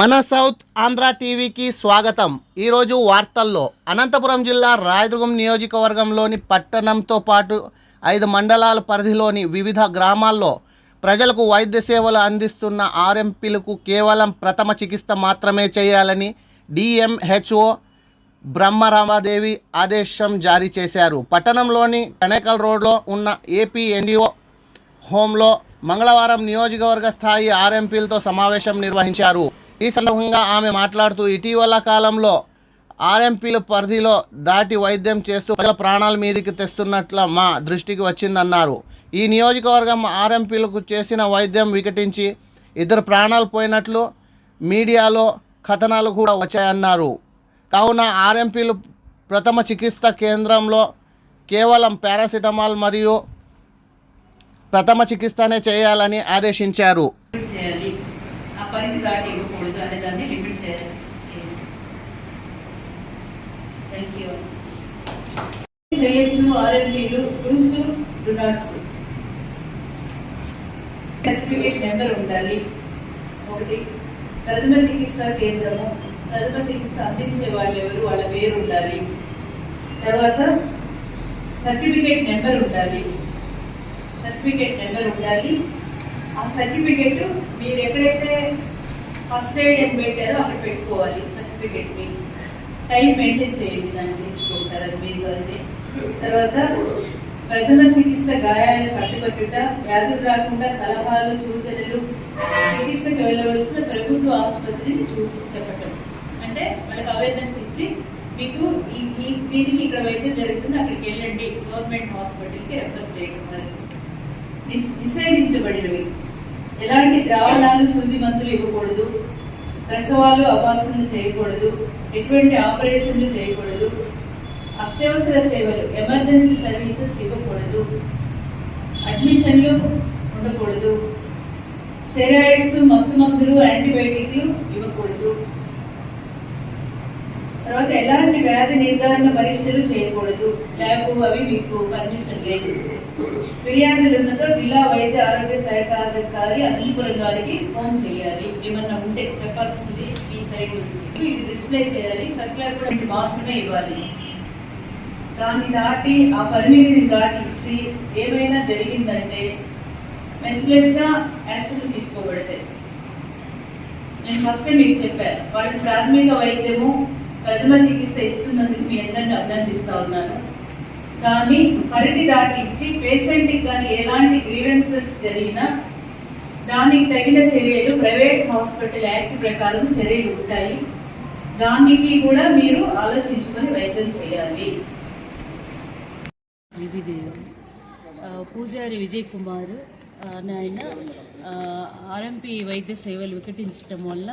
మన సౌత్ ఆంధ్ర టీవీకి స్వాగతం. ఈరోజు వార్తల్లో అనంతపురం జిల్లా రాయదుర్గం నియోజకవర్గంలోని పట్టణంతో పాటు ఐదు మండలాల పరిధిలోని వివిధ గ్రామాల్లో ప్రజలకు వైద్య సేవలు అందిస్తున్న ఆర్ఎంపీలకు కేవలం ప్రథమ చికిత్స మాత్రమే చేయాలని డిఎంహెచ్ఓ బ్రహ్మరామాదేవి ఆదేశం జారీ చేశారు. పట్టణంలోని కనేకల్ రోడ్లో ఉన్న ఏపీ ఎన్జిఓ హోంలో మంగళవారం నియోజకవర్గ స్థాయి ఆర్ఎంపీలతో సమావేశం నిర్వహించారు. ఈ సందర్భంగా ఆమె మాట్లాడుతూ ఇటీవల కాలంలో ఆర్ఎంపీల పరిధిలో దాటి వైద్యం చేస్తూ ప్రజల ప్రాణాల మీదకి తెస్తున్నట్ల మా దృష్టికి వచ్చిందన్నారు. ఈ నియోజకవర్గం ఆర్ఎంపీలకు చేసిన వైద్యం వికటించి ఇద్దరు ప్రాణాలు పోయినట్లు మీడియాలో కథనాలు కూడా వచ్చాయన్నారు. కావున ఆర్ఎంపీలు ప్రథమ చికిత్స కేంద్రంలో కేవలం పారాసిటమాల్ మరియు ప్రథమ చికిత్సనే చేయాలని ఆదేశించారు లిమిట్ చేయాలి ఆ పరిధి దాటి ఇవ్వకూడదు అనే దాన్ని థ్యాంక్ యూ చేయొచ్చు ఆర్ఎంపీలు do's don'ts certificate number ఉండాలి. ఒకటి ప్రథమ చికిత్స కేంద్రము. ప్రథమ చికిత్స అందించే వాళ్ళు ఎవరు వాళ్ళ పేరు ఉండాలి. తర్వాత సర్టిఫికేట్ నెంబర్ ఉండాలి. సర్టిఫికేట్ నెంబర్ ఉండాలి. ఆ సర్టిఫికేట్ మీరు ఎక్కడైతే ఫస్ట్ ఎయిడ్ ఏం పెట్టారో అక్కడ పెట్టుకోవాలి సర్టిఫికేట్ని టైం మెయింటైన్ చేయండి దాన్ని తీసుకుంటారు అది మీరు అది తర్వాత ప్రథమ చికిత్స గాయాలను పట్టుబట్టుట వ్యాధులు రాకుండా సలహాలు సూచనలు చికిత్సకు వెళ్ళవలసిన ప్రభుత్వ ఆసుపత్రిని చూ అంటే వాళ్ళకి అవేర్నెస్ ఇచ్చి మీకు ఈ దీనికి ఇక్కడ వైద్యం జరుగుతుంది అక్కడికి వెళ్ళండి. గవర్నమెంట్ హాస్పిటల్కి రెఫర్ చేయడం నిష్- నిషేధించబడినవి. ఎలాంటి ద్రావణాలు సూది మందులు ఇవ్వకూడదు? ప్రసవాలు అపాసనలు చేయకూడదు. ఎటువంటి ఆపరేషన్లు చేయకూడదు. అత్యవసర సేవలు ఎమర్జెన్సీ సర్వీసెస్ ఇవ్వకూడదు. అడ్మిషన్లు ఉండకూడదు. స్టెరాయిడ్స్ మత్తు మందులు యాంటీబయాటిక్లు ఇవ్వకూడదు. తర్వాత ఎలాంటి వ్యాధి నిర్ధారణ పరీక్షలు చేయకూడదు? ల్యాబ్ అవి మీకు పర్మిషన్ లేదు. ఫిర్యాదులు ఉన్నతో జిల్లా వైద్య ఆరోగ్య శాఖ అధికారి అనిల్పురం గారికి ఫోన్ చేయాలి. ఏమన్నా ఉంటే చెప్పాల్సింది ఈ సైడ్ నుంచి. ఇది డిస్ప్లే చేయాలి. సర్క్యులర్ కూడా మాత్రమే ఇవ్వాలి. దాన్ని దాటి ఆ పరిమితిని దాటి ఇచ్చి ఏమైనా జరిగిందంటే మెస్లెస్గా యాక్షన్ తీసుకోబడతాయి నేను ఫస్ట్ మీకు చెప్పాను. వాళ్ళకి ప్రాథమిక వైద్యము ప్రథమ చికిత్స ఇస్తున్నందుకు మీ అందరిని అభినందిస్తా ఉన్నాను. కానీ పరిధి దాటించి పేషెంట్కి కానీ ఎలాంటి గ్రీవెన్సెస్ జరిగినా దానికి తగిన చర్యలు ప్రైవేట్ హాస్పిటల్ యాక్ట్ ప్రకారం చర్యలు ఉంటాయి. దానికి కూడా మీరు ఆలోచించుకొని వైద్యం చేయాలి. పూజారి విజయ్ కుమార్ నాయన ఆర్ఎంపీ వైద్య సేవలు వికటించడం వల్ల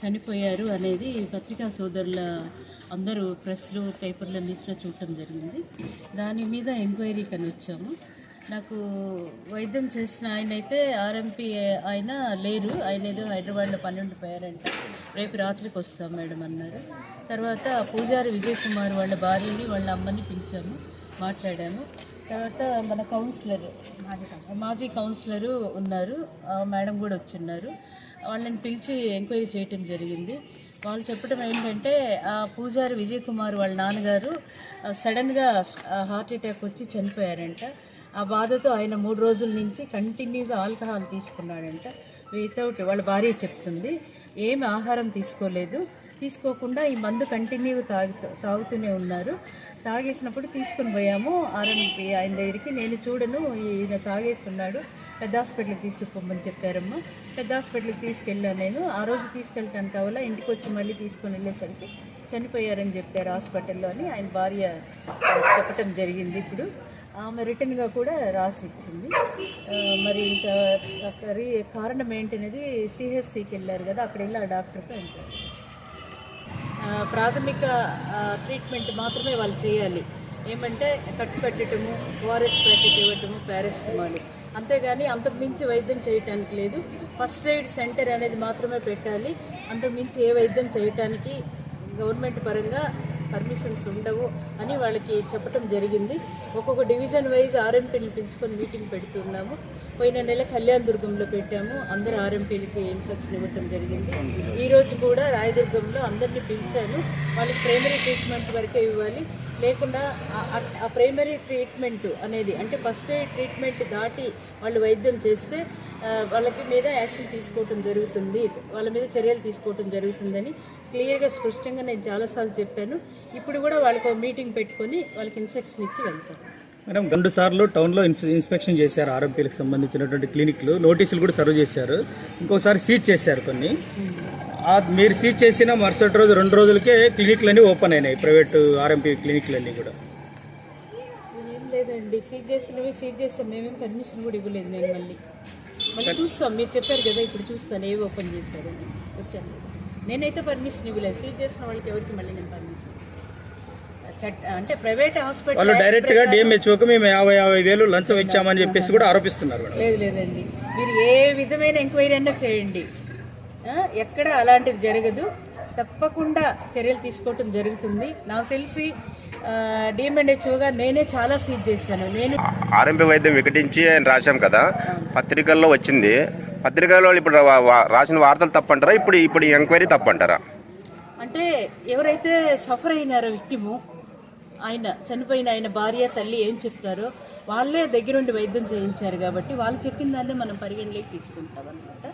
చనిపోయారు అనేది పత్రికా సోదరుల అందరూ ప్రెస్లో పేపర్లు న్యూస్లో చూడటం జరిగింది. దాని మీద ఎంక్వైరీకి అని వచ్చాము నాకు వైద్యం చేసిన ఆయన అయితే ఆర్ఎంపీ ఆయన లేరు. ఆయన ఏదో హైదరాబాద్లో పన్నెండు పోయారంట. రేపు రాత్రికి వస్తాం మేడం అన్నారు. తర్వాత పూజారి విజయ్ కుమార్ వాళ్ళ భార్యని వాళ్ళ అమ్మని పిలిచాము మాట్లాడాము. తర్వాత మన కౌన్సిలర్ మాజీ కౌన్సిలరు ఉన్నారు. మేడం కూడా వచ్చిన్నారు. వాళ్ళని పిలిచి ఎంక్వైరీ చేయటం జరిగింది. వాళ్ళు చెప్పడం ఏంటంటే ఆ పూజారి విజయ్ కుమార్ వాళ్ళ నాన్నగారు సడన్గా హార్ట్ అటాక్ వచ్చి చనిపోయారంట. ఆ బాధతో ఆయన మూడు రోజుల నుంచి కంటిన్యూగా ఆల్కహాల్ తీసుకున్నాడంట. వితౌట్ వాళ్ళ భార్య చెప్తుంది. ఏమి ఆహారం తీసుకోలేదు. తీసుకోకుండా ఈ మందు కంటిన్యూ తాగుతూ తాగుతూనే ఉన్నారు. తాగేసినప్పుడు తీసుకుని పోయాము. ఆర్ఎంపి ఆయన దగ్గరికి నేను చూడను ఈయన తాగేస్తున్నాడు. పెద్ద హాస్పిటల్కి తీసుకుపోమని చెప్పారమ్మా. పెద్ద హాస్పిటల్కి తీసుకెళ్ళాను నేను. ఆ రోజు తీసుకెళ్ళటానికి కావాలా ఇంటికి వచ్చి మళ్ళీ తీసుకొని వెళ్ళేసరికి చనిపోయారని చెప్పారు హాస్పిటల్లో అని ఆయన భార్య చెప్పటం జరిగింది ఇప్పుడు. ఆమె రిటర్న్గా కూడా రాసి ఇచ్చింది. మరి ఇంకా కారణం ఏంటనేది సిహెచ్సికి వెళ్ళారు కదా అక్కడ వెళ్ళి ఆ డాక్టర్తో ఎంక్వైరీ ప్రాథమిక ట్రీట్మెంట్ మాత్రమే వాళ్ళు చేయాలి. ఏమంటే కట్టు పెట్టడము ఓఆర్ఎస్ ప్యాకెట్ ఇవ్వటము పారాసిటమాల్. అంతేగాని అంతకు మించి వైద్యం చేయటానికి లేదు. ఫస్ట్ ఎయిడ్ సెంటర్ అనేది మాత్రమే పెట్టాలి. అంతకు మించి ఏ వైద్యం చేయటానికి గవర్నమెంట్ పరంగా పర్మిషన్స్ ఉండవు అని వాళ్ళకి చెప్పడం జరిగింది. ఒక్కొక్క డివిజన్ వైజ్ ఆర్ఎంపీలు పిలుచుకొని మీటింగ్ పెడుతున్నాము. పోయిన నెల కళ్యాణ్ దుర్గంలో పెట్టాము. అందరు ఆర్ఎంపీలకి ఇన్స్ట్రక్షన్ ఇవ్వటం జరిగింది. ఈరోజు కూడా రాయదుర్గంలో అందరినీ పిలిచాను. వాళ్ళకి ప్రైమరీ ట్రీట్మెంట్ వరకే ఇవ్వాలి. లేకుండా ఆ- ప్రైమరీ ట్రీట్మెంట్ అనేది అంటే ఫస్ట్ ఎయిడ్ ట్రీట్మెంట్ దాటి వాళ్ళు వైద్యం చేస్తే వాళ్ళకి మీద యాక్షన్ తీసుకోవటం జరుగుతుంది వాళ్ళ మీద చర్యలు తీసుకోవటం జరుగుతుందని క్లియర్గా స్పష్టంగా నేను చాలాసార్లు చెప్పాను. ఇప్పుడు కూడా వాళ్ళకి మీటింగ్ పెట్టుకొని వాళ్ళకి ఇన్స్ట్రక్షన్ ఇచ్చి వెళ్తాను. మేడం రెండు సార్లు టౌన్లో ఇన్స్పెక్షన్ చేశారు ఆరోగ్యాలకు సంబంధించినటువంటి క్లినిక్లు. నోటీసులు కూడా సర్వ్ చేశారు. ఇంకోసారి సీజ్ చేశారు కొన్ని. మీరు సీజ్ చేసిన మరుసటి రోజు రెండు రోజులకే క్లినిక్లన్నీ ఓపెన్ అయినాయి ప్రైవేట్ ఆర్ఎంపీ క్లినిక్లన్నీ కూడా. ఏం లేదండి సీజ్ చేసినవి సీజ్ చేస్తాం. మేమేం పర్మిషన్ కూడా ఇవ్వలేదు నేను మళ్ళీ. మళ్ళీ చూస్తాం. మీరు చెప్పారు కదా ఇప్పుడు చూస్తాను. ఏవి ఓపెన్ చేశారు వచ్చాను. నేనైతే పర్మిషన్ ఇవ్వలేదు. సీజ్ చేసిన వాళ్ళకి ఎవరికి మళ్ళీ నేను పర్మిషన్ అంటే ప్రైవేట్ వాళ్ళు హాస్పిటల్ డైరెక్ట్గా డిఎంహెచ్ఓకి మేము యాభై యాభై వేలు లంచం ఇచ్చామని చెప్పేసి కూడా ఆరోపిస్తున్నారు లేదు లేదండి. మీరు ఏ విధమైన ఎంక్వైరీ అయినా చేయండి. ఎక్కడ అలాంటిది జరగదు. తప్పకుండా చర్యలు తీసుకోవటం జరుగుతుంది. నాకు తెలిసి డిఎంఎన్హెచ్ఓగా నేనే చాలా సీజ్ చేశాను. నేను ఆర్ఎంపీ వైద్యం వికటించి అని రాశాం కదా. పత్రికల్లో వచ్చింది. పత్రికల్లో ఇప్పుడు రాసిన వార్తలు తప్పంటారా? ఇప్పుడు ఇప్పుడు ఎంక్వైరీ తప్పంటారా? అంటే ఎవరైతే సఫర్ అయినారో విక్టిము ఆయన చనిపోయిన ఆయన భార్య తల్లి ఏం చెప్తారో వాళ్ళే దగ్గరుండి వైద్యం చేయించారు కాబట్టి వాళ్ళు చెప్పిన దాన్ని మనం పరిగణలోకి తీసుకుంటాం అనమాట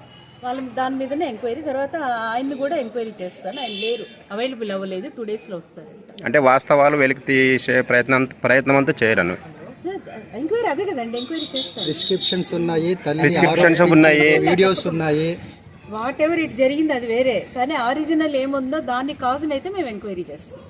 వాళ్ళ దాని మీదనే ఎంక్వైరీ తర్వాత ఆయన్ని కూడా ఎంక్వైరీ చేస్తాను. ఆయన లేరు అవైలబుల్ అవ్వలేదు టూ డేస్లో వస్తారంట. అంటే వాస్తవాలు వెలికి తీసే ప్రయత్నం ప్రయత్నం అంతా చేయరను? ఎంక్వైరీ అదే కదండి ఎంక్వైరీ చేస్తాను ప్రిస్క్రిప్షన్స్ ఉన్నాయి ఆరోగ్యం ఉన్నాయి. వీడియోస్ ఉన్నాయి. వాట్ ఎవర్ ఇట్ జరిగింది అది వేరే కానీ ఆరిజినల్ ఏముందో దాన్ని కాజునైతే మేము ఎంక్వైరీ చేస్తాం.